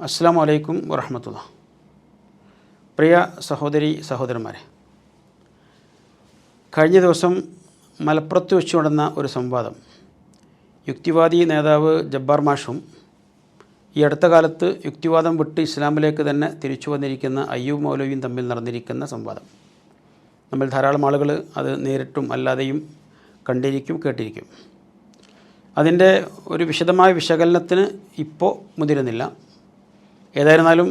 അസ്സാം വലൈക്കും വറഹമത്തുള്ള. പ്രിയ സഹോദരി സഹോദരന്മാരെ കഴിഞ്ഞ ദിവസം മലപ്പുറത്ത് വെച്ച് നടന്ന ഒരു സംവാദം യുക്തിവാദി നേതാവ് ജബ്ബാർ മാഷും ഈ അടുത്ത കാലത്ത് യുക്തിവാദം വിട്ട് ഇസ്ലാമിലേക്ക് തന്നെ തിരിച്ചു വന്നിരിക്കുന്ന അയ്യൂബ് മൗലവിയും തമ്മിൽ നടന്നിരിക്കുന്ന സംവാദം. നമ്മൾ ധാരാളം ആളുകൾ അത് നേരിട്ടും അല്ലാതെയും കണ്ടിരിക്കും കേട്ടിരിക്കും. അതിന്റെ ഒരു വിശദമായ വിശകലനത്തിന് ഇപ്പോൾ മുതിരുന്നില്ല. ഏതായിരുന്നാലും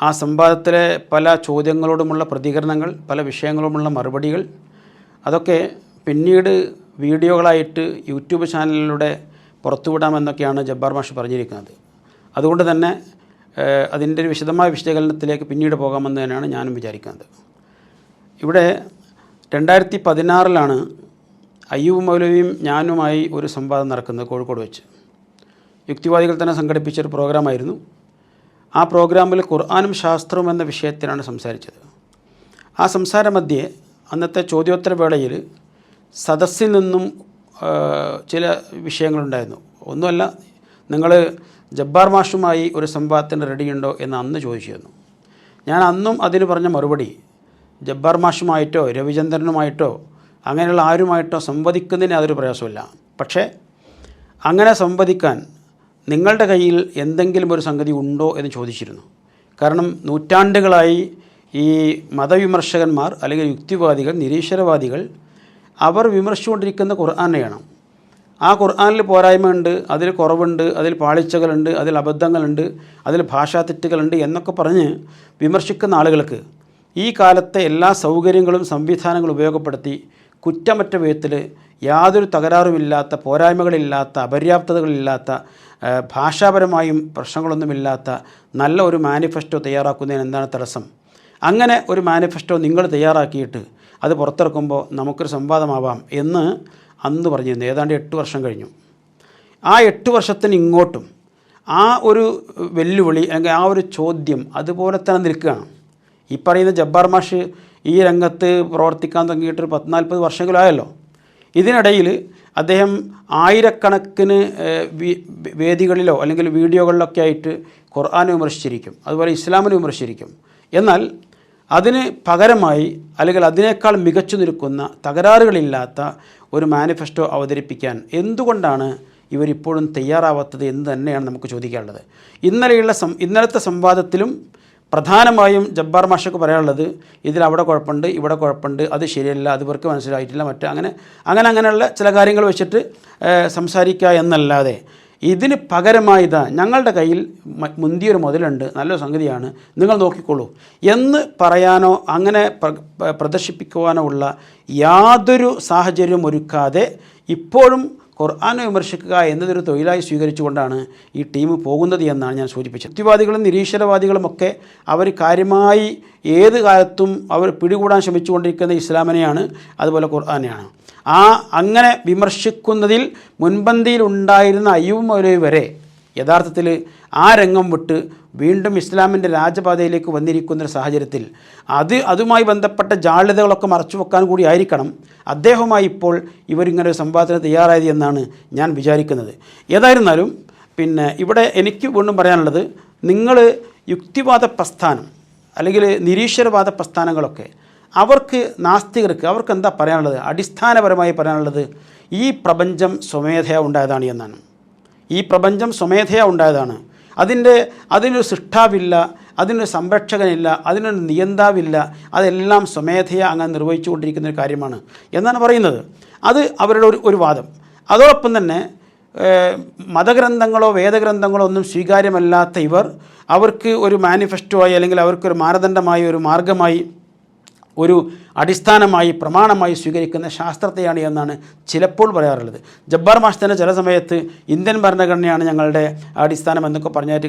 ആ സംവാദത്തിലെ പല ചോദ്യങ്ങളോടുമുള്ള പ്രതികരണങ്ങൾ പല വിഷയങ്ങളോടുമുള്ള മറുപടികൾ അതൊക്കെ പിന്നീട് വീഡിയോകളായിട്ട് യൂട്യൂബ് ചാനലിലൂടെ പുറത്തുവിടാമെന്നൊക്കെയാണ് ജബ്ബാർ മാഷ് പറഞ്ഞിരിക്കുന്നത്. അതുകൊണ്ട് തന്നെ അതിന്റെ ഒരു വിശദമായ വിശകലനത്തിലേക്ക് പിന്നീട് പോകാമെന്ന് തന്നെയാണ് ഞാനും വിചാരിക്കുന്നത്. ഇവിടെ രണ്ടായിരത്തി പതിനാറിലാണ് അയ്യൂബ് മൗലവിയും ഞാനുമായി ഒരു സംവാദം നടക്കുന്നത് കോഴിക്കോട് വെച്ച്. യുക്തിവാദികൾ തന്നെ സംഘടിപ്പിച്ചൊരു പ്രോഗ്രാമായിരുന്നു. ആ പ്രോഗ്രാമിൽ ഖുർആാനും ശാസ്ത്രവും എന്ന വിഷയത്തിലാണ് സംസാരിച്ചത്. ആ സംസാര മധ്യേ അന്നത്തെ ചോദ്യോത്തര വേളയിൽ സദസ്സിൽ നിന്നും ചില വിഷയങ്ങളുണ്ടായിരുന്നു. ഒന്നുമല്ല നിങ്ങൾ ജബ്ബാർ മാഷുമായി ഒരു സംവാദത്തിന് റെഡിയുണ്ടോ എന്ന് അന്ന് ചോദിച്ചിരുന്നു. ഞാൻ അന്നും അതിന് പറഞ്ഞ മറുപടി ജബ്ബാർ മാഷുമായിട്ടോ രവിചന്ദ്രനുമായിട്ടോ അങ്ങനെയുള്ള ആരുമായിട്ടോ സംവദിക്കുന്നതിന് അതൊരു പ്രയാസമില്ല പക്ഷേ അങ്ങനെ സംവദിക്കാൻ നിങ്ങളുടെ കയ്യിൽ എന്തെങ്കിലും ഒരു സംഗതി ഉണ്ടോ എന്ന് ചോദിച്ചിരുന്നു. കാരണം നൂറ്റാണ്ടുകളായി ഈ മതവിമർശകന്മാർ അല്ലെങ്കിൽ യുക്തിവാദികൾ നിരീശ്വരവാദികൾ അവർ വിമർശിച്ചുകൊണ്ടിരിക്കുന്ന ഖുർആാനെയാണ്. ആ ഖുർആാനിൽ പോരായ്മയുണ്ട് അതിൽ കുറവുണ്ട് അതിൽ പാളിച്ചകളുണ്ട് അതിൽ അബദ്ധങ്ങളുണ്ട് അതിൽ ഭാഷാ തെറ്റുകളുണ്ട് എന്നൊക്കെ പറഞ്ഞ് വിമർശിക്കുന്ന ആളുകൾക്ക് ഈ കാലത്തെ എല്ലാ സൗകര്യങ്ങളും സംവിധാനങ്ങളും ഉപയോഗപ്പെടുത്തി കുറ്റമറ്റ വിധത്തിൽ യാതൊരു തകരാറുമില്ലാത്ത പോരായ്മകളില്ലാത്ത അപര്യാപ്തതകളില്ലാത്ത ഭാഷാപരമായും പ്രശ്നങ്ങളൊന്നുമില്ലാത്ത നല്ല ഒരു മാനിഫെസ്റ്റോ തയ്യാറാക്കുന്നതിന് എന്താണ് തടസ്സം? അങ്ങനെ ഒരു മാനിഫെസ്റ്റോ നിങ്ങൾ തയ്യാറാക്കിയിട്ട് അത് പുറത്തിറക്കുമ്പോൾ നമുക്കൊരു സംവാദമാവാം എന്ന് അന്ന് പറഞ്ഞിരുന്നു. ഏതാണ്ട് എട്ട് വർഷം കഴിഞ്ഞു. ആ എട്ട് വർഷത്തിന് ഇങ്ങോട്ടും ആ ഒരു വെല്ലുവിളി അല്ലെങ്കിൽ ആ ഒരു ചോദ്യം അതുപോലെ തന്നെ നിൽക്കുകയാണ്. ഈ പറയുന്ന ജബ്ബാർ മാഷ് ഈ രംഗത്ത് പ്രവർത്തിക്കാൻ തുടങ്ങിയിട്ടൊരു പത്തിനാൽപ്പത് വർഷങ്ങളായല്ലോ ഇതിനിടയിൽ അദ്ദേഹം ആയിരക്കണക്കിന് വേദികളിലോ അല്ലെങ്കിൽ വീഡിയോകളിലൊക്കെ ആയിട്ട് ഖുർആാനെ വിമർശിച്ചിരിക്കും. അതുപോലെ ഇസ്ലാമിനെ വിമർശിച്ചിരിക്കും. എന്നാൽ അതിന് പകരമായി അല്ലെങ്കിൽ അതിനേക്കാൾ മികച്ചു നിൽക്കുന്ന തകരാറുകളില്ലാത്ത ഒരു മാനിഫെസ്റ്റോ അവതരിപ്പിക്കാൻ എന്തുകൊണ്ടാണ് ഇവരിപ്പോഴും തയ്യാറാവാത്തത് എന്ന് തന്നെയാണ് നമുക്ക് ചോദിക്കാനുള്ളത്. ഇന്നലെയുള്ള സം ഇന്നലത്തെ സംവാദത്തിലും പ്രധാനമായും ജബ്ബാർ മാഷക്ക് പറയാനുള്ളത് ഇതിൽ അവിടെ കുഴപ്പമുണ്ട് ഇവിടെ കുഴപ്പമുണ്ട് അത് ശരിയല്ല അത് ഇവർക്ക് മനസ്സിലായിട്ടില്ല മറ്റ് അങ്ങനെ അങ്ങനെ അങ്ങനെയുള്ള ചില കാര്യങ്ങൾ വെച്ചിട്ട് സംസാരിക്കുക എന്നല്ലാതെ. ഇതിന് പകരമായി ഇതാ ഞങ്ങളുടെ കയ്യിൽ മുന്തിയൊരു മുതലുണ്ട് നല്ല സംഗതിയാണ് നിങ്ങൾ നോക്കിക്കോളൂ. എന്ന് പറയാനോ അങ്ങനെ പ്ര- പ്ര- പ്രദർശിപ്പിക്കുവാനോ ഉള്ള യാതൊരു സാഹചര്യവും ഒരുക്കാതെ ഇപ്പോഴും ഖുർആാനെ വിമർശിക്കുക എന്നതൊരു തൊഴിലായി സ്വീകരിച്ചുകൊണ്ടാണ് ഈ ടീം പോകുന്നത് എന്നാണ് ഞാൻ സൂചിപ്പിച്ചത്. യുക്തിവാദികളും നിരീശ്വരവാദികളും ഒക്കെ അവർ കാര്യമായി ഏത് കാലത്തും അവർ പിടികൂടാൻ ശ്രമിച്ചുകൊണ്ടിരിക്കുന്ന ഇസ്ലാമിനെയാണ് അതുപോലെ ഖുർആാനെയാണ്. ആ അങ്ങനെ വിമർശിക്കുന്നതിൽ മുൻപന്തിയിലുണ്ടായിരുന്ന അയ്യൂബ് വരെ യഥാർത്ഥത്തിൽ ആ രംഗം വിട്ട് വീണ്ടും ഇസ്ലാമിന്റെ രാജപാതയിലേക്ക് വന്നിരിക്കുന്ന ഒരു സാഹചര്യത്തിൽ അത് അതുമായി ബന്ധപ്പെട്ട ജാള്യതകളൊക്കെ മറച്ചു വെക്കാൻ കൂടി ആയിരിക്കണം അദ്ദേഹവുമായി ഇപ്പോൾ ഇവരിങ്ങനെ ഒരു സംവാദത്തിന് തയ്യാറായത് എന്നാണ് ഞാൻ വിചാരിക്കുന്നത്. ഏതായിരുന്നാലും പിന്നെ ഇവിടെ എനിക്ക് വീണ്ടും പറയാനുള്ളത് നിങ്ങൾ യുക്തിവാദ പ്രസ്ഥാനം അല്ലെങ്കിൽ നിരീശ്വരവാദ പ്രസ്ഥാനങ്ങളൊക്കെ അവർക്ക് നാസ്തികർക്ക് അവർക്ക് എന്താ പറയാനുള്ളത്? അടിസ്ഥാനപരമായി പറയാനുള്ളത് ഈ പ്രപഞ്ചം സ്വമേധയാ ഉണ്ടായതാണ് എന്നാണ്. ഈ പ്രപഞ്ചം സ്വമേധയാ ഉണ്ടായതാണ്. അതിന്റെ അതിനൊരു സൃഷ്ടാവില്ല അതിനൊരു സംരക്ഷകനില്ല അതിനൊരു നിയന്താവില്ല അതെല്ലാം സ്വമേധയാ അങ്ങനെ നിർവഹിച്ചുകൊണ്ടിരിക്കുന്ന ഒരു കാര്യമാണ്. എന്നാണ് പറയുന്നത്. അത് അവരുടെ ഒരു ഒരു വാദം. അതോടൊപ്പം തന്നെ മതഗ്രന്ഥങ്ങളോ വേദഗ്രന്ഥങ്ങളോ ഒന്നും സ്വീകാര്യമല്ലാത്ത ഇവർ അവർക്ക് ഒരു മാനിഫെസ്റ്റോ ആയി അല്ലെങ്കിൽ അവർക്കൊരു മാനദണ്ഡമായി ഒരു മാർഗമായി ഒരു അടിസ്ഥാനമായി പ്രമാണമായി സ്വീകരിക്കുന്ന ശാസ്ത്രത്തെയാണ് എന്നാണ് ചിലപ്പോൾ പറയാറുള്ളത്. ജബ്ബാർ മാഷ് തന്നെ ചില സമയത്ത് ഇന്ത്യൻ ഭരണഘടനയാണ് ഞങ്ങളുടെ അടിസ്ഥാനം എന്നൊക്കെ പറഞ്ഞായിട്ട്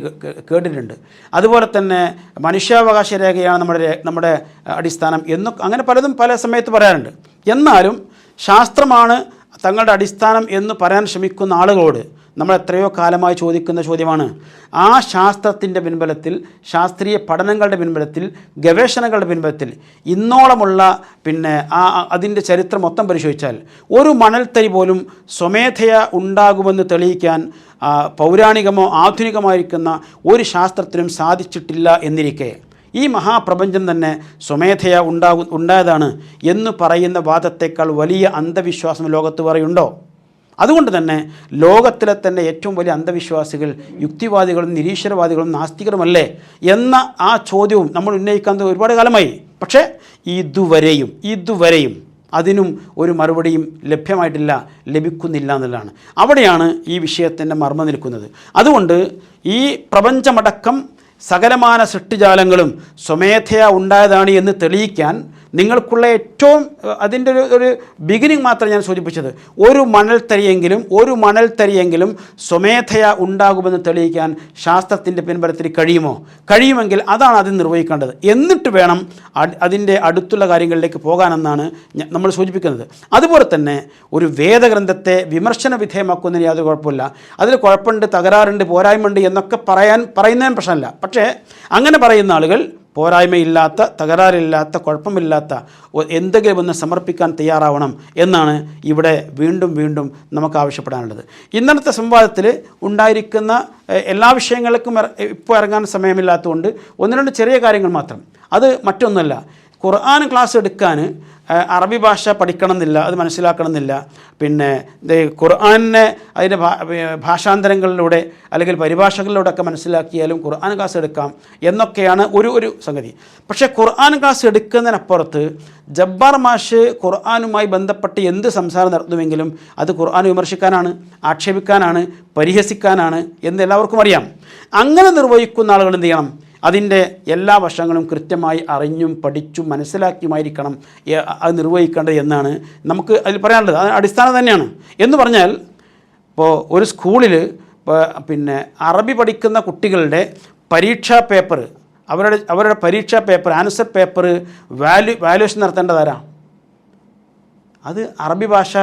കേട്ടിട്ടുണ്ട്. അതുപോലെ തന്നെ മനുഷ്യാവകാശ രേഖയാണ് നമ്മുടെ നമ്മുടെ അടിസ്ഥാനം എന്നൊക്കെ അങ്ങനെ പലതും പല സമയത്ത് പറയാറുണ്ട്. എന്നാലും ശാസ്ത്രമാണ് തങ്ങളുടെ അടിസ്ഥാനം എന്ന് പറയാൻ ശ്രമിക്കുന്ന ആളുകളോട് നമ്മൾ എത്രയോ കാലമായി ചോദിക്കുന്ന ചോദ്യമാണ്. ആ ശാസ്ത്രത്തിന്റെ പിൻബലത്തിൽ ശാസ്ത്രീയ പഠനങ്ങളുടെ പിൻബലത്തിൽ ഗവേഷണങ്ങളുടെ പിൻബലത്തിൽ ഇന്നോളമുള്ള പിന്നെ ആ അതിന്റെ ചരിത്രം മൊത്തം പരിശോധിച്ചാൽ ഒരു മണൽത്തരി പോലും സ്വമേധയ ഉണ്ടാകുമെന്ന് തെളിയിക്കാൻ പൗരാണികമോ ആധുനികമായിരിക്കുന്ന ഒരു ശാസ്ത്രത്തിനും സാധിച്ചിട്ടില്ല എന്നിരിക്കെ. ഈ മഹാപ്രപഞ്ചം തന്നെ സ്വമേധയ ഉണ്ടാകു ഉണ്ടായതാണ് എന്ന് പറയുന്ന വാദത്തേക്കാൾ വലിയ അന്ധവിശ്വാസം ലോകത്ത് പറയുണ്ടോ അതുകൊണ്ട് തന്നെ ലോകത്തിലെ തന്നെ ഏറ്റവും വലിയ അന്ധവിശ്വാസികൾ യുക്തിവാദികളും നിരീശ്വരവാദികളും നാസ്തികരുമല്ലേ എന്ന ആ ചോദ്യവും നമ്മൾ ഉന്നയിക്കാൻ ഒരുപാട് കാലമായി. പക്ഷേ ഇതുവരെയും ഇതുവരെയും അതിനും ഒരു മറുപടിയും ലഭ്യമായിട്ടില്ല ലഭിക്കുന്നില്ല എന്നുള്ളതാണ്. അവിടെയാണ് ഈ വിഷയത്തിന്റെ മർമ്മ നിൽക്കുന്നത്. അതുകൊണ്ട് ഈ പ്രപഞ്ചമടക്കം സകലമാന സൃഷ്ടിജാലങ്ങളും സ്വമേധയാ ഉണ്ടായതാണ് എന്ന് തെളിയിക്കാൻ നിങ്ങൾക്കുള്ള ഏറ്റവും അതിന്റെ ഒരു ഒരു ബിഗിനിങ് മാത്രം ഞാൻ സൂചിപ്പിച്ചത്. ഒരു മണൽത്തരിയെങ്കിലും ഒരു മണൽത്തരിയെങ്കിലും സ്വമേധയാ ഉണ്ടാകുമെന്ന് തെളിയിക്കാൻ ശാസ്ത്രത്തിന്റെ പിൻബലത്തിൽ കഴിയുമോ? കഴിയുമെങ്കിൽ അതാണ് അത് നിർവഹിക്കേണ്ടത്. എന്നിട്ട് വേണം അതിന്റെ അടുത്തുള്ള കാര്യങ്ങളിലേക്ക് പോകാനെന്നാണ് നമ്മൾ സൂചിപ്പിക്കുന്നത്. അതുപോലെ തന്നെ ഒരു വേദഗ്രന്ഥത്തെ വിമർശന വിധേയമാക്കുന്നതിന് യാതൊരു കുഴപ്പമില്ല. അതിൽ കുഴപ്പമുണ്ട് തകരാറുണ്ട് പോരായ്മയുണ്ട് എന്നൊക്കെ പറയാൻ പറയുന്നതിന് പ്രശ്നമല്ല. പക്ഷേ അങ്ങനെ പറയുന്ന ആളുകൾ പോരായ്മയില്ലാത്ത തകരാറില്ലാത്ത കുഴപ്പമില്ലാത്ത എന്തെങ്കിലും ഒന്ന് സമർപ്പിക്കാൻ തയ്യാറാവണം എന്നാണ് ഇവിടെ വീണ്ടും വീണ്ടും നമുക്ക് ആവശ്യപ്പെടാനുള്ളത്. ഇന്നത്തെ സംവാദത്തിൽ ഉണ്ടായിരിക്കുന്ന എല്ലാ വിഷയങ്ങൾക്കും ഇപ്പോൾ ഇറങ്ങാൻ സമയമില്ലാത്തതുകൊണ്ട് ഒന്ന് രണ്ട് ചെറിയ കാര്യങ്ങൾ മാത്രം. അത് മറ്റൊന്നല്ല. ഖുർആൻ ക്ലാസ് എടുക്കാൻ അറബി ഭാഷ പഠിക്കണം എന്നില്ല അത് മനസ്സിലാക്കണം എന്നില്ല പിന്നെ ഖുർആാനിനെ ഖുർആനെ അതിന്റെ ഭാഷാന്തരങ്ങളിലൂടെ അല്ലെങ്കിൽ പരിഭാഷകളിലൂടെ ഒക്കെ മനസ്സിലാക്കിയാലും ഖുർആൻ ക്ലാസ് എടുക്കാം എന്നൊക്കെയാണ് ഒരു ഒരു സംഗതി. പക്ഷേ ഖുർആൻ ക്ലാസ് എടുക്കുന്നതിനപ്പുറത്ത് ജബ്ബാർ മാഷ് ഖുർആാനുമായി ബന്ധപ്പെട്ട് എന്ത് സംസാരം നടത്തുമെങ്കിലും അത് ഖുർആൻ വിമർശിക്കാനാണ് ആക്ഷേപിക്കാനാണ് പരിഹസിക്കാനാണ് എന്ന് എല്ലാവർക്കും അറിയാം. അങ്ങനെ നിർവഹിക്കുന്ന ആളുകൾ എന്ത് ചെയ്യണം? അതിന്റെ എല്ലാ വശങ്ങളും കൃത്യമായി അറിഞ്ഞും പഠിച്ചും മനസ്സിലാക്കിയുമായിരിക്കണം അത് നിർവഹിക്കേണ്ടത് എന്നാണ് നമുക്ക് അതിൽ പറയാനുള്ളത്. അത് അടിസ്ഥാനം തന്നെയാണ്. എന്ന് പറഞ്ഞാൽ ഇപ്പോൾ ഒരു സ്കൂളിൽ പിന്നെ അറബി പഠിക്കുന്ന കുട്ടികളുടെ പരീക്ഷാ പേപ്പർ അവരുടെ അവരുടെ പരീക്ഷാ paper answer paper value valuation നടത്തേണ്ടതാരാ അത് അറബി ഭാഷ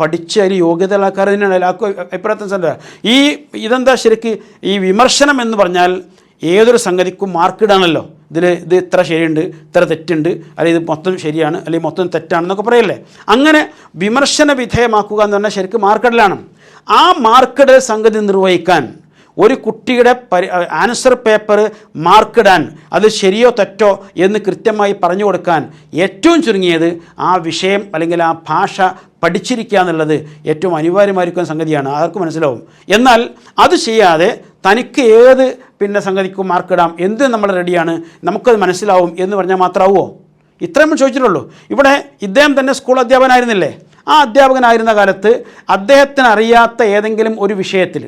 പഠിച്ച് അതിൽ യോഗ്യതയുള്ള ആൾക്കാർ തന്നെയാണ്. എല്ലാവർക്കും അഭിപ്രായത്തിന് ഈ ഇതെന്താ ശരിക്ക് ഈ വിമർശനം എന്ന് പറഞ്ഞാൽ ഏതൊരു സംഗതിക്കും മാർക്കിടാണല്ലോ ഇതിൽ ഇത് ഇത്ര ശരിയുണ്ട് ഇത്ര തെറ്റുണ്ട് അല്ലെങ്കിൽ ഇത് മൊത്തം ശരിയാണ് അല്ലെങ്കിൽ മൊത്തം തെറ്റാണെന്നൊക്കെ പറയല്ലേ. അങ്ങനെ വിമർശന വിധേയമാക്കുക എന്ന് പറഞ്ഞാൽ ശരിക്കും മാർക്കിടലാണ്. ആ മാർക്കിടൽ സംഗതി നിർവഹിക്കാൻ ഒരു കുട്ടിയുടെ പരി ആൻസർ പേപ്പർ മാർക്കിടാൻ അത് ശരിയോ തെറ്റോ എന്ന് കൃത്യമായി പറഞ്ഞു കൊടുക്കാൻ ഏറ്റവും ചുരുങ്ങിയത് ആ വിഷയം അല്ലെങ്കിൽ ആ ഭാഷ പഠിച്ചിരിക്കുക എന്നുള്ളത് ഏറ്റവും അനിവാര്യമായിരിക്കുന്ന സംഗതിയാണ്. ആർക്കും മനസ്സിലാവും. എന്നാൽ അത് ചെയ്യാതെ തനിക്ക് ഏത് പിന്നെ സംഗതിക്കും മാർക്കിടാം എന്ത് നമ്മൾ റെഡിയാണ് നമുക്കത് മനസ്സിലാവും എന്ന് പറഞ്ഞാൽ മാത്രമാവുമോ ഇത്രയും ചോദിച്ചിട്ടുള്ളൂ. ഇവിടെ ഇദ്ദേഹം തന്നെ സ്കൂൾ അധ്യാപകനായിരുന്നില്ലേ? ആ അധ്യാപകനായിരുന്ന കാലത്ത് അദ്ദേഹത്തിന് അറിയാത്ത ഏതെങ്കിലും ഒരു വിഷയത്തിൽ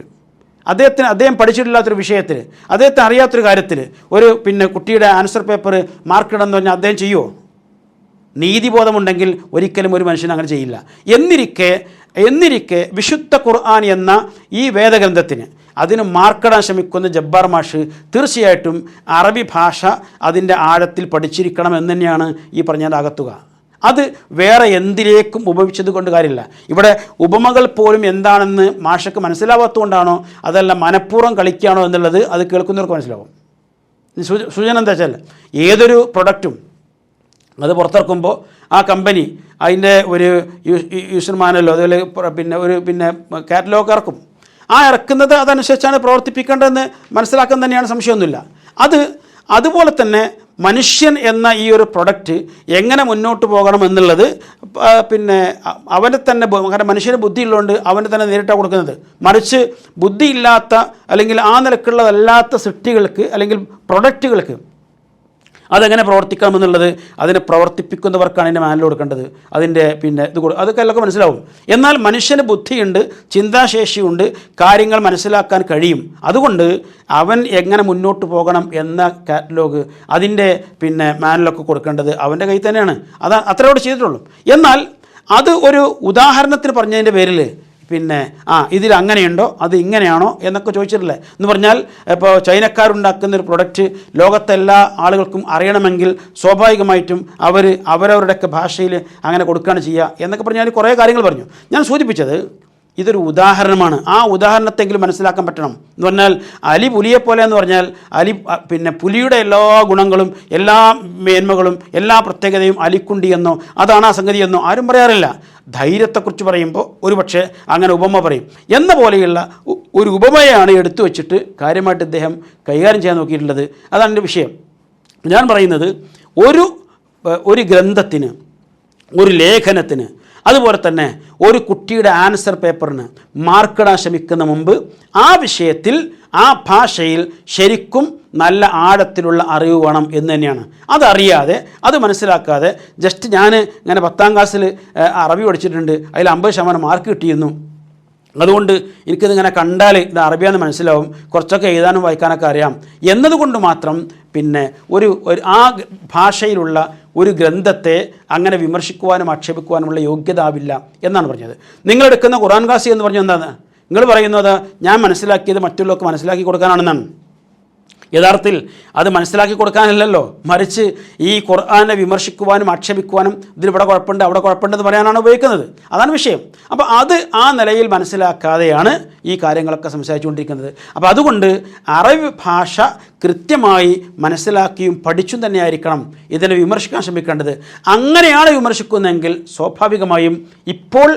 അദ്ദേഹത്തിന് അദ്ദേഹം പഠിച്ചിട്ടില്ലാത്തൊരു വിഷയത്തിൽ അദ്ദേഹത്തിന് അറിയാത്തൊരു കാര്യത്തിൽ ഒരു പിന്നെ കുട്ടിയുടെ ആൻസർ പേപ്പർ മാർക്കിടാന്ന് പറഞ്ഞാൽ അദ്ദേഹം ചെയ്യുമോ നീതിബോധമുണ്ടെങ്കിൽ ഒരിക്കലും ഒരു മനുഷ്യൻ അങ്ങനെ ചെയ്യില്ല. എന്നിരിക്കെ എന്നിരിക്കെ വിശുദ്ധ ഖുർആൻ എന്ന ഈ വേദഗ്രന്ഥത്തിന് അതിന് മാർക്കിടാൻ ശ്രമിക്കുന്ന ജബ്ബാർ മാഷ് തീർച്ചയായിട്ടും അറബി ഭാഷ അതിന്റെ ആഴത്തിൽ പഠിച്ചിരിക്കണം എന്ന് തന്നെയാണ് ഈ പറഞ്ഞതിനകത്തുക അത് വേറെ എന്തിലേക്കും ഉപമിച്ചത് കൊണ്ട് കാര്യമില്ല. ഇവിടെ ഉപമകൾ പോലും എന്താണെന്ന് മാഷക്ക് മനസ്സിലാവാത്തതുകൊണ്ടാണോ അതല്ല മനഃപൂർവം കളിക്കുകയാണോ എന്നുള്ളത് അത് കേൾക്കുന്നവർക്ക് മനസ്സിലാവും. സൂച- സൂചന എന്താ വെച്ചാൽ ഏതൊരു പ്രൊഡക്റ്റും അത് പുറത്തിറക്കുമ്പോൾ ആ കമ്പനി അതിന്റെ ഒരു യൂസർമാനല്ലോ മാനല്ലോ അതുപോലെ പിന്നെ ഒരു പിന്നെ കാറ്റലോഗ് ഇറക്കും. ആ ഇറക്കുന്നത് അതനുസരിച്ചാണ് പ്രവർത്തിപ്പിക്കേണ്ടതെന്ന് മനസ്സിലാക്കാൻ തന്നെയാണ് സംശയമൊന്നുമില്ല. അത് അതുപോലെ തന്നെ മനുഷ്യൻ എന്ന ഈ ഒരു പ്രൊഡക്റ്റ് എങ്ങനെ മുന്നോട്ട് പോകണം എന്നുള്ളത് പിന്നെ അവനെ തന്നെ കാരണം മനുഷ്യന് ബുദ്ധി ഉള്ളതുകൊണ്ട് അവന് തന്നെ നേരിട്ടാണ് കൊടുക്കുന്നത്. മറിച്ച് ബുദ്ധിയില്ലാത്ത അല്ലെങ്കിൽ ആ നിലക്കുള്ളതല്ലാത്ത സൃഷ്ടികൾക്ക് അല്ലെങ്കിൽ പ്രൊഡക്റ്റുകൾക്ക് അതെങ്ങനെ പ്രവർത്തിക്കാമെന്നുള്ളത് അതിനെ പ്രവർത്തിപ്പിക്കുന്നവർക്കാണ് അതിന്റെ മാനൽ കൊടുക്കേണ്ടത്. അതിന്റെ പിന്നെ ഇത് കൊടു അതൊക്കെ എല്ലാവർക്കും മനസ്സിലാവും. എന്നാൽ മനുഷ്യന് ബുദ്ധിയുണ്ട് ചിന്താശേഷിയുണ്ട് കാര്യങ്ങൾ മനസ്സിലാക്കാൻ കഴിയും. അതുകൊണ്ട് അവൻ എങ്ങനെ മുന്നോട്ട് പോകണം എന്ന കാറ്റലോഗ് അതിന്റെ പിന്നെ മാനലൊക്കെ കൊടുക്കേണ്ടത് അവന്റെ കയ്യിൽ തന്നെയാണ്. അതാ അത്രയോട് ചെയ്തിട്ടുള്ളൂ. എന്നാൽ അത് ഒരു ഉദാഹരണത്തിന് പറഞ്ഞതിന്റെ പേരിൽ പിന്നെ ആ ഇതിൽ അങ്ങനെയുണ്ടോ? അത് ഇങ്ങനെയാണോ? എന്നൊക്കെ ചോദിച്ചിട്ടില്ലേ? എന്ന് പറഞ്ഞാൽ ഇപ്പോൾ ചൈനക്കാരുണ്ടാക്കുന്ന ഒരു പ്രൊഡക്റ്റ് ലോകത്തെല്ലാ ആളുകൾക്കും അറിയണമെങ്കിൽ സ്വാഭാവികമായിട്ടും അവർ അവരവരുടെയൊക്കെ ഭാഷയിൽ അങ്ങനെ കൊടുക്കുകയാണ് ചെയ്യുക എന്നൊക്കെ പറഞ്ഞാൽ കുറേ കാര്യങ്ങൾ പറഞ്ഞു. ഞാൻ സൂചിപ്പിച്ചത് ഇതൊരു ഉദാഹരണമാണ്. ആ ഉദാഹരണത്തെങ്കിലും മനസ്സിലാക്കാൻ പറ്റണം. എന്ന് പറഞ്ഞാൽ അലി പുലിയെ പോലെ എന്ന് പറഞ്ഞാൽ അലി പിന്നെ പുലിയുടെ എല്ലാ ഗുണങ്ങളും എല്ലാ മേന്മകളും എല്ലാ പ്രത്യേകതയും അലിക്കുണ്ടി എന്നോ അതാണ് ആ സംഗതി എന്നോ ആരും പറയാറില്ല. ധൈര്യത്തെക്കുറിച്ച് പറയുമ്പോൾ ഒരുപക്ഷെ അങ്ങനെ ഉപമ പറയും. എന്ന പോലെയുള്ള ഒരു ഉപമയാണ് എടുത്തു വച്ചിട്ട് കാര്യമായിട്ട് ഇദ്ദേഹം കൈകാര്യം ചെയ്യാൻ നോക്കിയിട്ടുള്ളത്. അതാണ് എന്റെ വിഷയം. ഞാൻ പറയുന്നത് ഒരു ഒരു ഗ്രന്ഥത്തിന് ഒരു ലേഖനത്തിന് അതുപോലെ തന്നെ ഒരു കുട്ടിയുടെ ആൻസർ പേപ്പറിന് മാർക്കിടാൻ ശ്രമിക്കുന്ന മുമ്പ് ആ വിഷയത്തിൽ ആ ഭാഷയിൽ ശരിക്കും നല്ല ആഴത്തിലുള്ള അറിവ് വേണം എന്ന് തന്നെയാണ്. അതറിയാതെ അത് മനസ്സിലാക്കാതെ ജസ്റ്റ് ഞാൻ ഇങ്ങനെ പത്താം ക്ലാസ്സിൽ അറബി പഠിച്ചിട്ടുണ്ട്. അതിൽ അമ്പത് ശതമാനം മാർക്ക് കിട്ടിയിരുന്നു. അതുകൊണ്ട് എനിക്കിതിങ്ങനെ കണ്ടാൽ ഇത് അറബിയാന്ന് മനസ്സിലാവും. കുറച്ചൊക്കെ എഴുതാനും വായിക്കാനൊക്കെ അറിയാം. എന്നതുകൊണ്ട് മാത്രം പിന്നെ ഒരു ആ ഭാഷയിലുള്ള ഒരു ഗ്രന്ഥത്തെ അങ്ങനെ വിമർശിക്കുവാനും ആക്ഷേപിക്കുവാനുമുള്ള യോഗ്യത ആവില്ല എന്നാണ് പറഞ്ഞത്. നിങ്ങളെടുക്കുന്ന ഖുറാൻ ക്ലാസ് എന്ന് പറഞ്ഞാൽ എന്താണ്? നിങ്ങൾ പറയുന്നത് ഞാൻ മനസ്സിലാക്കിയത് മറ്റുള്ളവർക്ക് മനസ്സിലാക്കി കൊടുക്കാനാണെന്നാണ്. യഥാർത്ഥത്തിൽ അത് മനസ്സിലാക്കി കൊടുക്കാനല്ലല്ലോ. മറിച്ച് ഈ ഖുർആാനെ വിമർശിക്കുവാനും ആക്ഷേപിക്കുവാനും ഇതിലിവിടെ കുഴപ്പമുണ്ട് അവിടെ കുഴപ്പമുണ്ടെന്ന് പറയാനാണ് ഉപയോഗിക്കുന്നത്. അതാണ് വിഷയം. അപ്പോൾ അത് ആ നിലയിൽ മനസ്സിലാക്കാതെയാണ് ഈ കാര്യങ്ങളൊക്കെ സംസാരിച്ചുകൊണ്ടിരിക്കുന്നത്. അപ്പോൾ അതുകൊണ്ട് അറബി ഭാഷ കൃത്യമായി മനസ്സിലാക്കിയും പഠിച്ചും തന്നെയായിരിക്കണം ഇതിനെ വിമർശിക്കാൻ ശ്രമിക്കേണ്ടത്. അങ്ങനെയാണ് വിമർശിക്കുന്നതെങ്കിൽ സ്വാഭാവികമായും ഇപ്പോൾ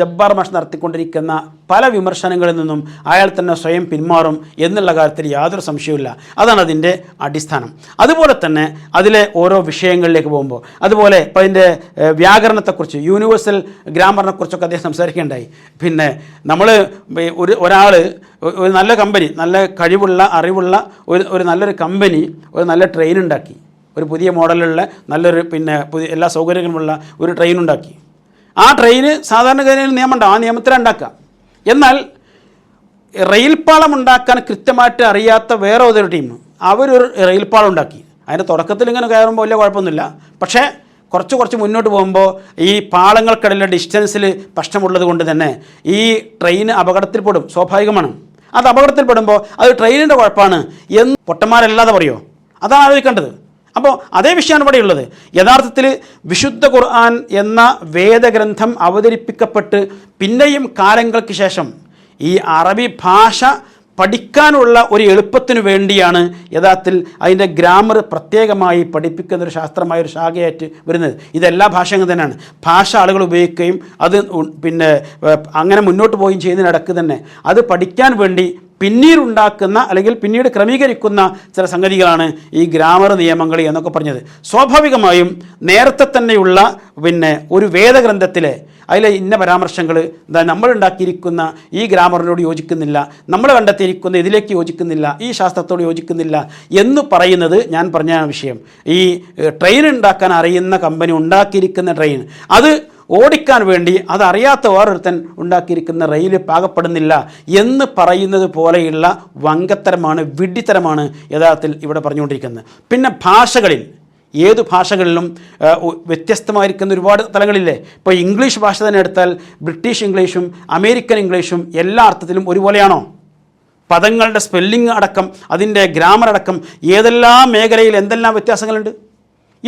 ജബ്ബാർ മാഷ് നടത്തിക്കൊണ്ടിരിക്കുന്ന പല വിമർശനങ്ങളിൽ നിന്നും അയാൾ തന്നെ സ്വയം പിന്മാറും എന്നുള്ള കാര്യത്തിൽ യാതൊരു സംശയവുമില്ല. അതാണ് അതിന്റെ അടിസ്ഥാനം. അതുപോലെ തന്നെ അതിലെ ഓരോ വിഷയങ്ങളിലേക്ക് പോകുമ്പോൾ അതുപോലെ ഇപ്പോൾ അതിന്റെ വ്യാകരണത്തെക്കുറിച്ച് യൂണിവേഴ്സൽ ഗ്രാമറിനെക്കുറിച്ചൊക്കെ അദ്ദേഹം സംസാരിക്കേണ്ടായി. പിന്നെ നമ്മൾ ഒരു ഒരാൾ ഒരു നല്ല കമ്പനി നല്ല കഴിവുള്ള അറിവുള്ള ഒരു ഒരു നല്ലൊരു കമ്പനി ഒരു നല്ല ട്രെയിൻ ഉണ്ടാക്കി. ഒരു പുതിയ മോഡലുള്ള നല്ലൊരു പിന്നെ പുതിയ എല്ലാ സൗകര്യങ്ങളുമുള്ള ഒരു ട്രെയിൻ ഉണ്ടാക്കി. ആ ട്രെയിന് സാധാരണഗതിയിൽ നിയമമുണ്ട് ആ നിയമത്തിലാണ് ഉണ്ടാക്കുക. എന്നാൽ റെയിൽപാളം ഉണ്ടാക്കാൻ കൃത്യമായിട്ട് അറിയാത്ത വേറെ ഒരു ടീം അവരൊരു റെയിൽപാളം ഉണ്ടാക്കി അതിന്റെ തുടക്കത്തിൽ ഇങ്ങനെ കയറുമ്പോൾ വലിയ കുഴപ്പമൊന്നുമില്ല. പക്ഷേ കുറച്ച് കുറച്ച് മുന്നോട്ട് പോകുമ്പോൾ ഈ പാളങ്ങൾക്കിടയിലെ ഡിസ്റ്റൻസിൽ പ്രശ്നമുള്ളത് കൊണ്ട് തന്നെ ഈ ട്രെയിൻ അപകടത്തിൽപ്പെടും സ്വാഭാവികമാണ്. അത് അപകടത്തിൽപ്പെടുമ്പോൾ അത് ട്രെയിനിന്റെ കുഴപ്പമാണ് എന്ന് പൊട്ടന്മാരല്ലാതെ പറയുമോ അതാണ് ആലോചിക്കേണ്ടത്. അപ്പോൾ അതേ വിഷയമാണ് ഇവിടെ ഉള്ളത്. യഥാർത്ഥത്തിൽ വിശുദ്ധ ഖുർആൻ എന്ന വേദഗ്രന്ഥം അവതരിപ്പിക്കപ്പെട്ട് പിന്നെയും കാലങ്ങൾക്ക് ശേഷം ഈ അറബി ഭാഷ പഠിക്കാനുള്ള ഒരു എളുപ്പത്തിനു വേണ്ടിയാണ് യഥാർത്ഥത്തിൽ അതിന്റെ ഗ്രാമർ പ്രത്യേകമായി പഠിപ്പിക്കുന്ന ഒരു ശാസ്ത്രമായ ഒരു ശാഖയായിട്ട് വരുന്നത്. ഇതെല്ലാ ഭാഷയും തന്നെയാണ്. ഭാഷ ആളുകൾ ഉപയോഗിക്കുകയും അത് പിന്നെ അങ്ങനെ മുന്നോട്ട് പോവുകയും ചെയ്യുന്നതിനിടക്ക് തന്നെ അത് പഠിക്കാൻ വേണ്ടി പിന്നീട് ഉണ്ടാക്കുന്ന അല്ലെങ്കിൽ പിന്നീട് ക്രമീകരിക്കുന്ന ചില സംഗതികളാണ് ഈ ഗ്രാമർ നിയമങ്ങൾ എന്നൊക്കെ പറഞ്ഞത്. സ്വാഭാവികമായും നേരത്തെ തന്നെയുള്ള പിന്നെ ഒരു വേദഗ്രന്ഥത്തിലെ അതിലെ ഇന്ന പരാമർശങ്ങൾ എന്താ നമ്മളുണ്ടാക്കിയിരിക്കുന്ന ഈ ഗ്രാമറിനോട് യോജിക്കുന്നില്ല നമ്മൾ കണ്ടെത്തിയിരിക്കുന്ന ഇതിലേക്ക് യോജിക്കുന്നില്ല ഈ ശാസ്ത്രത്തോട് യോജിക്കുന്നില്ല എന്ന് പറയുന്നത് ഞാൻ പറഞ്ഞ വിഷയം. ഈ ട്രെയിൻ ഉണ്ടാക്കാൻ അറിയുന്ന കമ്പനി ഉണ്ടാക്കിയിരിക്കുന്ന ട്രെയിൻ അത് ഓടിക്കാൻ വേണ്ടി അതറിയാത്ത ഓരോരുത്തൻ ഉണ്ടാക്കിയിരിക്കുന്ന റെയിൽ പാകപ്പെടുന്നില്ല എന്ന് പറയുന്നത് പോലെയുള്ള വങ്കത്തരമാണ് വിഡ്ഢിത്തരമാണ് യഥാർത്ഥത്തിൽ ഇവിടെ പറഞ്ഞുകൊണ്ടിരിക്കുന്നത്. പിന്നെ ഭാഷകളിൽ ഏത് ഭാഷകളിലും വ്യത്യസ്തമായിരിക്കുന്ന ഒരുപാട് തലങ്ങളില്ലേ? ഇപ്പോൾ ഇംഗ്ലീഷ് ഭാഷ തന്നെ എടുത്താൽ ബ്രിട്ടീഷ് ഇംഗ്ലീഷും അമേരിക്കൻ ഇംഗ്ലീഷും എല്ലാ അർത്ഥത്തിലും ഒരുപോലെയാണോ? പദങ്ങളുടെ സ്പെല്ലിംഗ് അടക്കം അതിന്റെ ഗ്രാമർ അടക്കം ഏതെല്ലാം മേഖലയിൽ എന്തെല്ലാം വ്യത്യാസങ്ങളുണ്ട്?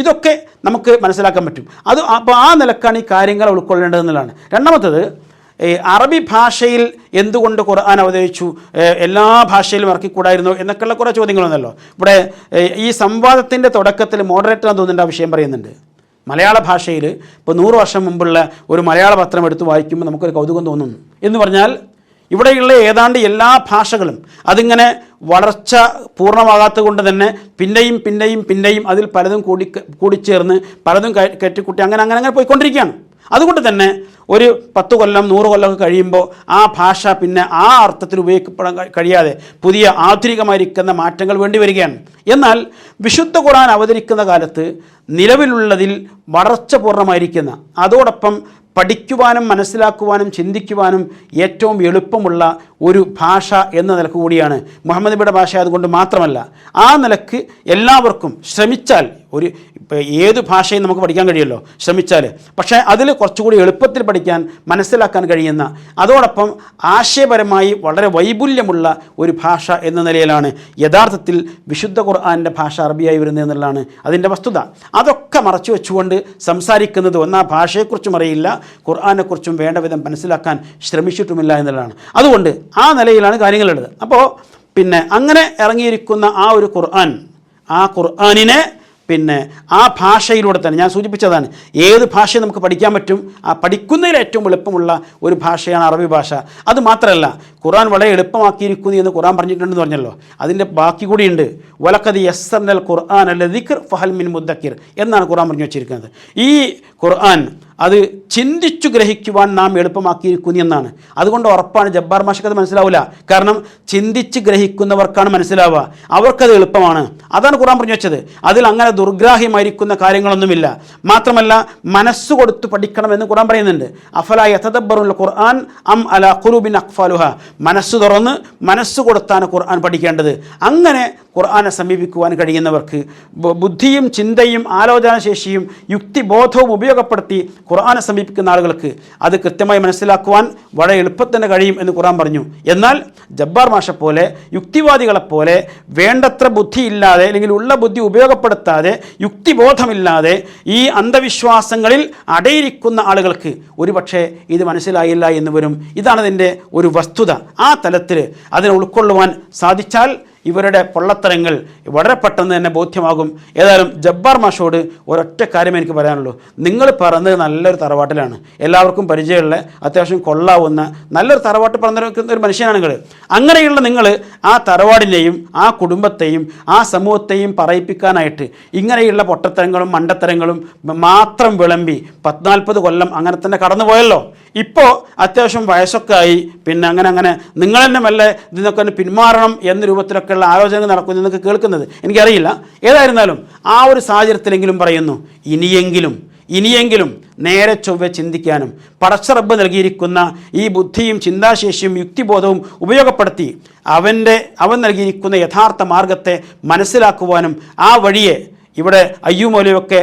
ഇതൊക്കെ നമുക്ക് മനസ്സിലാക്കാൻ പറ്റും. അത് അപ്പോൾ ആ നിലക്കാണ് ഈ കാര്യങ്ങൾ ഉൾക്കൊള്ളേണ്ടതെന്നുള്ളതാണ് രണ്ടാമത്തത് അറബി ഭാഷയിൽ എന്തുകൊണ്ട് ഖുർആൻ അവതരിച്ചു? എല്ലാ ഭാഷയിലും ഇറക്കിക്കൂടായിരുന്നു എന്നൊക്കെയുള്ള കുറേ ചോദ്യങ്ങളൊന്നല്ലോ ഇവിടെ ഈ സംവാദത്തിന്റെ തുടക്കത്തിൽ മോഡറേറ്റർ തോന്നുന്നുണ്ട് ആ വിഷയം പറയുന്നുണ്ട്. മലയാള ഭാഷയിൽ ഇപ്പോൾ നൂറ് വർഷം മുമ്പുള്ള ഒരു മലയാള പത്രം എടുത്ത് വായിക്കുമ്പോൾ നമുക്കൊരു കൗതുകം തോന്നുന്നു. എന്ന് പറഞ്ഞാൽ ഇവിടെയുള്ള ഏതാണ്ട് എല്ലാ ഭാഷകളും അതിങ്ങനെ വളർച്ച പൂർണമാകാത്തത് കൊണ്ട് തന്നെ പിന്നെയും പിന്നെയും പിന്നെയും അതിൽ പലതും കൂടി കൂടിച്ചേർന്ന് പലതും കയ- കയറ്റിക്കൂട്ടി അങ്ങനെ അങ്ങനെ അങ്ങനെ പോയിക്കൊണ്ടിരിക്കുകയാണ്. അതുകൊണ്ട് തന്നെ ഒരു പത്ത് കൊല്ലം നൂറ് കൊല്ലം കഴിയുമ്പോൾ ആ ഭാഷ പിന്നെ ആ അർത്ഥത്തിൽ ഉപയോഗിക്കപ്പെടാൻ കഴി- കഴിയാതെ പുതിയ ആധുനികമായിരിക്കുന്ന മാറ്റങ്ങൾ വേണ്ടി വരികയാണ്. എന്നാൽ വിശുദ്ധ ഖുർആൻ അവതരിക്കുന്ന കാലത്ത് നിലവിലുള്ളതിൽ വളർച്ച പൂർണമായിരിക്കുന്ന അതോടൊപ്പം പഠിക്കുവാനും മനസ്സിലാക്കുവാനും ചിന്തിക്കുവാനും ഏറ്റവും എളുപ്പമുള്ള ഒരു ഭാഷ എന്ന നിലയ്ക്ക് കൂടിയാണ് മുഹമ്മദ് നബിയുടെ ഭാഷ അതുകൊണ്ട് മാത്രമല്ല ആ നിലയ്ക്ക് എല്ലാവർക്കും ശ്രമിച്ചാൽ ഒരു ഏത് ഭാഷയും നമുക്ക് പഠിക്കാൻ കഴിയുമല്ലോ ശ്രമിച്ചാൽ പക്ഷേ അതിൽ കുറച്ചുകൂടി എളുപ്പത്തിൽ പഠിക്കാൻ മനസ്സിലാക്കാൻ കഴിയുന്ന അതോടൊപ്പം ആശയപരമായി വളരെ വൈപുല്യമുള്ള ഒരു ഭാഷ എന്ന നിലയിലാണ് യഥാർത്ഥത്തിൽ വിശുദ്ധ ഖുർആാനിന്റെ ഭാഷ അറബിയായി വരുന്നത് എന്നുള്ളതാണ് അതിന്റെ വസ്തുത. അതൊക്കെ മറച്ചു വെച്ചുകൊണ്ട് സംസാരിക്കുന്നത് ഒന്ന് ആ ഭാഷയെക്കുറിച്ചും അറിയില്ല ഖുർആാനെക്കുറിച്ചും വേണ്ട വിധം മനസ്സിലാക്കാൻ ശ്രമിച്ചിട്ടുമില്ല എന്നുള്ളതാണ്. അതുകൊണ്ട് ആ നിലയിലാണ് കാര്യങ്ങളുള്ളത്. അപ്പോൾ പിന്നെ അങ്ങനെ ഇറങ്ങിയിരിക്കുന്ന ആ ഒരു ഖുർആൻ ആ ഖുർആാനിനെ പിന്നെ ആ ഭാഷയിലൂടെ തന്നെ ഞാൻ സൂചിപ്പിച്ചതാണ് ഏത് ഭാഷയും നമുക്ക് പഠിക്കാൻ പറ്റും ആ പഠിക്കുന്നതിൽ ഏറ്റവും എളുപ്പമുള്ള ഒരു ഭാഷയാണ് അറബി ഭാഷ. അത് മാത്രമല്ല ഖുറാൻ വളരെ എളുപ്പമാക്കിയിരിക്കുന്നു എന്ന് ഖുറാൻ പറഞ്ഞിട്ടുണ്ടെന്ന് പറഞ്ഞല്ലോ. അതിന്റെ ബാക്കി കൂടിയുണ്ട് വലക്കത് യസ്സർനൽ ഖുർആൻ അല്ല ദിഖർ ഫഹൽ മിൻ മുദ്ദക്കിർ എന്നാണ് ഖുറാൻ പറഞ്ഞു വെച്ചിരിക്കുന്നത്. ഈ ഖുർആൻ അത് ചിന്തിച്ചു ഗ്രഹിക്കുവാൻ നാം എളുപ്പമാക്കിയിരിക്കുന്നു എന്നാണ്. അതുകൊണ്ട് ഉറപ്പാണ് ജബ്ബാർ മാഷക്ക് അത് മനസ്സിലാവില്ല കാരണം ചിന്തിച്ച് ഗ്രഹിക്കുന്നവർക്കാണ് മനസ്സിലാവുക. അവർക്കത് എളുപ്പമാണ്. അതാണ് ഖുർആൻ പറഞ്ഞു വെച്ചത്. അതിൽ അങ്ങനെ ദുർഗ്രാഹ്യമായിരിക്കുന്ന കാര്യങ്ങളൊന്നുമില്ല. മാത്രമല്ല മനസ്സ് കൊടുത്ത് പഠിക്കണമെന്ന് ഖുർആൻ പറയുന്നുണ്ട്. അഫല യഥബറുള്ള ഖുർആൻ അം അല ഖുറുബിൻ അക്ഫാലുഹ മനസ്സ് തുറന്ന് മനസ്സ് കൊടുത്താണ് ഖുർആൻ പഠിക്കേണ്ടത്. അങ്ങനെ ഖുർആനെ സമീപിക്കുവാൻ കഴിയുന്നവർക്ക് ബുദ്ധിയും ചിന്തയും ആലോചനാശേഷിയും യുക്തിബോധവും ഉപയോഗപ്പെടുത്തി ഖുർആാനെ സമീപിക്കുന്ന ആളുകൾക്ക് അത് കൃത്യമായി മനസ്സിലാക്കുവാൻ വളരെ എളുപ്പത്തിന് കഴിയും എന്ന് ഖുർആൻ പറഞ്ഞു. എന്നാൽ ജബ്ബാർ മാഷ പോലെ യുക്തിവാദികളെപ്പോലെ വേണ്ടത്ര ബുദ്ധിയില്ലാതെ അല്ലെങ്കിൽ ഉള്ള ബുദ്ധി ഉപയോഗപ്പെടുത്താതെ യുക്തിബോധമില്ലാതെ ഈ അന്ധവിശ്വാസങ്ങളിൽ അടയിരിക്കുന്ന ആളുകൾക്ക് ഒരുപക്ഷെ ഇത് മനസ്സിലായില്ല എന്ന് വരും. ഇതാണ് ഇതിന്റെ ഒരു വസ്തുത. ആ തലത്തിൽ അതിനെ ഉൾക്കൊള്ളുവാൻ സാധിച്ചാൽ ഇവരുടെ പൊള്ളത്തരങ്ങൾ വളരെ പെട്ടെന്ന് തന്നെ ബോധ്യമാകും. ഏതായാലും ജബ്ബാർ മാഷോട് ഒരൊറ്റ കാര്യം എനിക്ക് പറയാനുള്ളൂ. നിങ്ങൾ പറഞ്ഞത് നല്ലൊരു തറവാട്ടിലാണ്. എല്ലാവർക്കും പരിചയമുള്ള അത്യാവശ്യം കൊള്ളാവുന്ന നല്ലൊരു തറവാട്ട് പറഞ്ഞിരിക്കുന്ന ഒരു മനുഷ്യനാണ് നിങ്ങൾ. അങ്ങനെയുള്ള നിങ്ങൾ ആ തറവാടിനെയും ആ കുടുംബത്തെയും ആ സമൂഹത്തെയും പറയിപ്പിക്കാനായിട്ട് ഇങ്ങനെയുള്ള പൊട്ടത്തരങ്ങളും മണ്ടത്തരങ്ങളും മാത്രം വിളമ്പി പത്നാൽപ്പത് കൊല്ലം അങ്ങനെ തന്നെ കടന്നുപോയല്ലോ ഇപ്പോൾ അത്യാവശ്യം വയസ്സൊക്കെ ആയി. പിന്നെ അങ്ങനെ അങ്ങനെ നിങ്ങൾ തന്നെ മെല്ലെ ഇതിനൊക്കെ പിന്മാറണം എന്ന രൂപത്തിലൊക്കെയുള്ള ആലോചനകൾ നടക്കുന്നു എന്നൊക്കെ കേൾക്കുന്നത്. എനിക്കറിയില്ല. ഏതായിരുന്നാലും ആ ഒരു സാഹചര്യത്തിലെങ്കിലും പറയുന്നു ഇനിയെങ്കിലും ഇനിയെങ്കിലും നേരെ ചൊവ്വെ ചിന്തിക്കാനും പടച്ചറബ് നൽകിയിരിക്കുന്ന ഈ ബുദ്ധിയും ചിന്താശേഷിയും യുക്തിബോധവും ഉപയോഗപ്പെടുത്തി അവന്റെ അവൻ നൽകിയിരിക്കുന്ന യഥാർത്ഥ മാർഗത്തെ മനസ്സിലാക്കുവാനും ആ വഴിയെ ഇവിടെ അയ്യൂമൗലിയൊക്കെ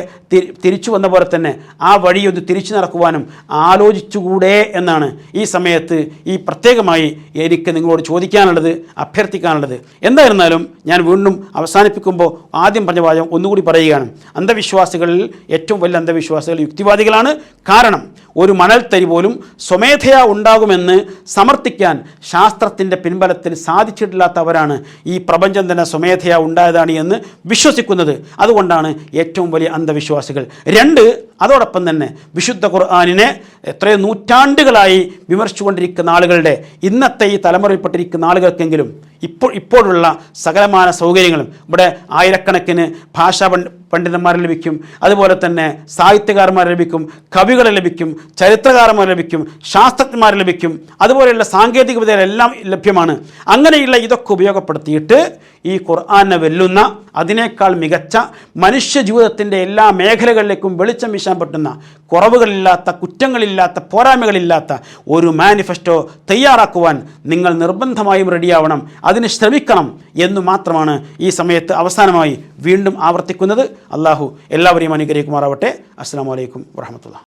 തിരിച്ചു വന്ന പോലെ തന്നെ ആ വഴി ഒന്ന് തിരിച്ചു നടക്കുവാനും ആലോചിച്ചുകൂടെ എന്നാണ് ഈ സമയത്ത് ഈ പ്രത്യേകമായി എനിക്ക് നിങ്ങളോട് ചോദിക്കാനുള്ളത് അഭ്യർത്ഥിക്കാനുള്ളത്. എന്തായിരുന്നാലും ഞാൻ വീണ്ടും അവസാനിപ്പിക്കുമ്പോൾ ആദ്യം പറഞ്ഞ വാചകം ഒന്നുകൂടി പറയുകയാണ്. അന്ധവിശ്വാസികളിൽ ഏറ്റവും വലിയ അന്ധവിശ്വാസികൾ യുക്തിവാദികളാണ്. കാരണം ഒരു മണൽത്തരി പോലും സ്വമേധയാ ഉണ്ടാകുമെന്ന് സമർത്ഥിക്കാൻ ശാസ്ത്രത്തിന്റെ പിൻബലത്തിൽ സാധിച്ചിട്ടില്ലാത്തവരാണ് ഈ പ്രപഞ്ചം തന്നെ സ്വമേധയാ ഉണ്ടായതാണ് എന്ന് വിശ്വസിക്കുന്നത്. അതുകൊണ്ടാണ് ഏറ്റവും വലിയ അന്ധവിശ്വാസികൾ രണ്ട് അതോടൊപ്പം തന്നെ വിശുദ്ധ ഖുർആാനിനെ എത്രയോ നൂറ്റാണ്ടുകളായി വിമർശിച്ചുകൊണ്ടിരിക്കുന്ന ആളുകളുടെ ഇന്നത്തെ ഈ തലമുറയിൽപ്പെട്ടിരിക്കുന്ന ആളുകൾക്കെങ്കിലും ഇപ്പോൾ ഇപ്പോഴുള്ള സകലമാന സൗകര്യങ്ങളും ഇവിടെ ആയിരക്കണക്കിന് ഭാഷാ പണ്ഡിതന്മാർ ലഭിക്കും. അതുപോലെ തന്നെ സാഹിത്യകാരന്മാർ ലഭിക്കും കവികളെ ലഭിക്കും ചരിത്രകാരന്മാർ ലഭിക്കും ശാസ്ത്രജ്ഞന്മാർ ലഭിക്കും. അതുപോലെയുള്ള സാങ്കേതിക വിദ്യകളെല്ലാം ലഭ്യമാണ്. അങ്ങനെയുള്ള ഇതൊക്കെ ഉപയോഗപ്പെടുത്തിയിട്ട് ഈ ഖുർആാനെ വെല്ലുന്ന അതിനേക്കാൾ മികച്ച മനുഷ്യ ജീവിതത്തിന്റെ എല്ലാ മേഖലകളിലേക്കും വെളിച്ചം വീശാൻ പറ്റുന്ന കുറവുകളില്ലാത്ത കുറ്റങ്ങളില്ലാത്ത പോരായ്മകളില്ലാത്ത ഒരു മാനിഫെസ്റ്റോ തയ്യാറാക്കുവാൻ നിങ്ങൾ നിർബന്ധമായും റെഡിയാവണം. അതിന് ശ്രമിക്കണം എന്ന് മാത്രമാണ് ഈ സമയത്ത് അവസാനമായി വീണ്ടും ആവർത്തിക്കുന്നത്. അള്ളാഹു എല്ലാവരെയും അനുഗ്രഹിക്കുമാറാവട്ടെ. അസ്സാം വലൈക്കും വാഹമത്തുള്ള